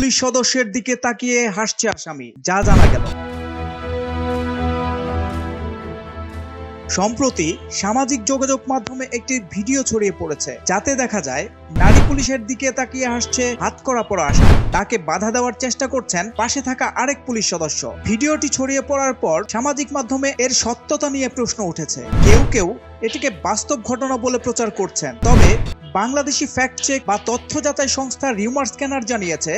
Police সদস্যের দিকে তাকিয়ে হাসছে আসামি। যা জানা গেল। সম্প্রতি সামাজিক যোগাযোগ মাধ্যমে একটি ভিডিও ছড়িয়ে পড়েছে, যাতে দেখা যায় নারী পুলিশের দিকে তাকিয়ে হাসছে হাত করা পড়া আসামি। তাকে বাধা দেওয়ার চেষ্টা করছেন পাশে থাকা আরেক পুলিশ সদস্য। ভিডিওটি ছড়িয়ে পড়ার পর সামাজিক মাধ্যমে এর সত্যতা নিয়ে প্রশ্ন উঠেছে। কেউ কেউ এটিকে বাস্তব ঘটনা বলে প্রচার করছেন। তবে বাংলাদেশি ফ্যাক্ট চেক বা তথ্য যাচাই সংস্থা রিউমার স্ক্যানার জানিয়েছে,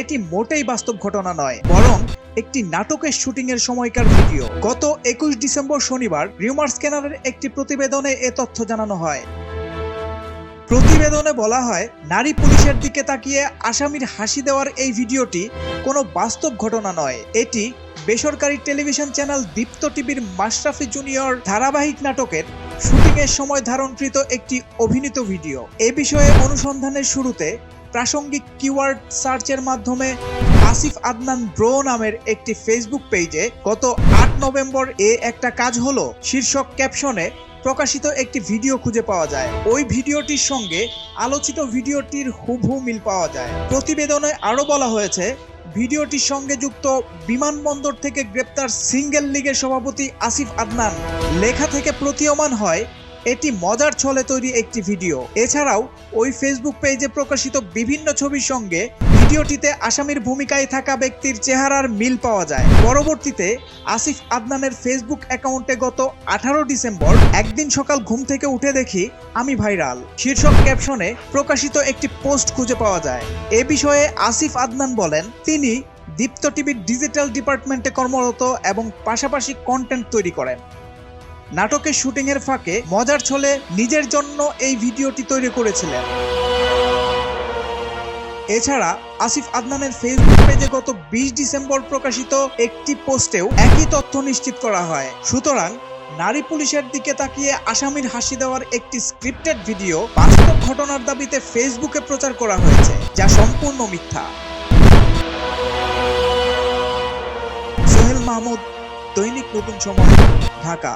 এটি মোটেই বাস্তব ঘটনা নয়, বরং একটি নাটকের শুটিং এর সময়কার ভিডিও। গত একুশ ডিসেম্বর শনিবার রিউমার স্ক্যানারের একটি প্রতিবেদনে এ তথ্য জানানো হয়। প্রতিবেদনে বলা হয়, নারী পুলিশের দিকে তাকিয়ে আসামির হাসি দেওয়ার এই ভিডিওটি কোনো বাস্তব ঘটনা নয়। এটি বেসরকারি টেলিভিশন চ্যানেল দীপ্ত টিভির মাশরাফি জুনিয়র ধারাবাহিক নাটকের শুটিং এর সময় ধারণকৃত একটি অভিনীত ভিডিও। এ বিষয়ে অনুসন্ধানের শুরুতে প্রাসঙ্গিক কিওয়ার্ড সার্চের মাধ্যমে আসিফ আদনান ব্রো নামের একটি ফেসবুক পেজে গত আট নভেম্বর এ একটা কাজ হলো, শীর্ষক ক্যাপশনে প্রকাশিত একটি ভিডিও খুঁজে পাওয়া যায়। ওই ভিডিওটির সঙ্গে আলোচিত ভিডিওটির হুবহু মিল পাওয়া যায়। প্রতিবেদনে আরও বলা হয়েছে ভিডিওটির সঙ্গে যুক্ত বিমানবন্দর থেকে গ্রেপ্তার সিঙ্গেল লীগের সভাপতি আসিফ আদনান। লেখা থেকে প্রতীয়মান হয়, এটি মজার ছলে তৈরি একটি ভিডিও। এছাড়াও, ওই ফেসবুক পেজে প্রকাশিত বিভিন্ন ছবির সঙ্গে ভিডিওটিতে আসামির ভূমিকায় থাকা ব্যক্তির চেহারার মিল পাওয়া যায়। পরবর্তীতে আসিফ আদনানের ফেসবুক অ্যাকাউন্টে গত আঠারো ডিসেম্বর একদিন সকাল ঘুম থেকে উঠে দেখি আমি ভাইরাল। শীর্ষক ক্যাপশনে প্রকাশিত একটি পোস্ট খুঁজে পাওয়া যায়। এ বিষয়ে আসিফ আদনান বলেন, তিনি দীপ্ত টিভির ডিজিটাল ডিপার্টমেন্টে কর্মরত এবং পাশাপাশি কন্টেন্ট তৈরি করেন। নাটকের শুটিংয়ের ফাঁকে মজার ছলে নিজের জন্য এই ভিডিওটি তৈরি করেছিলেন। এছাড়া আসিফ আদনানের ফেসবুক পেজে গত বিশ ডিসেম্বর প্রকাশিত একটি পোস্টেও একই তথ্য নিশ্চিত করা হয়। সুতরাং নারী পুলিশের দিকে তাকিয়ে আসামির হাসি দেওয়ার একটি স্ক্রিপ্টেড ভিডিও বাস্তব ঘটনার দাবিতে ফেসবুকে প্রচার করা হয়েছে, যা সম্পূর্ণ মিথ্যা। সোহেল মাহমুদ, দৈনিক নতুন সময়, ঢাকা।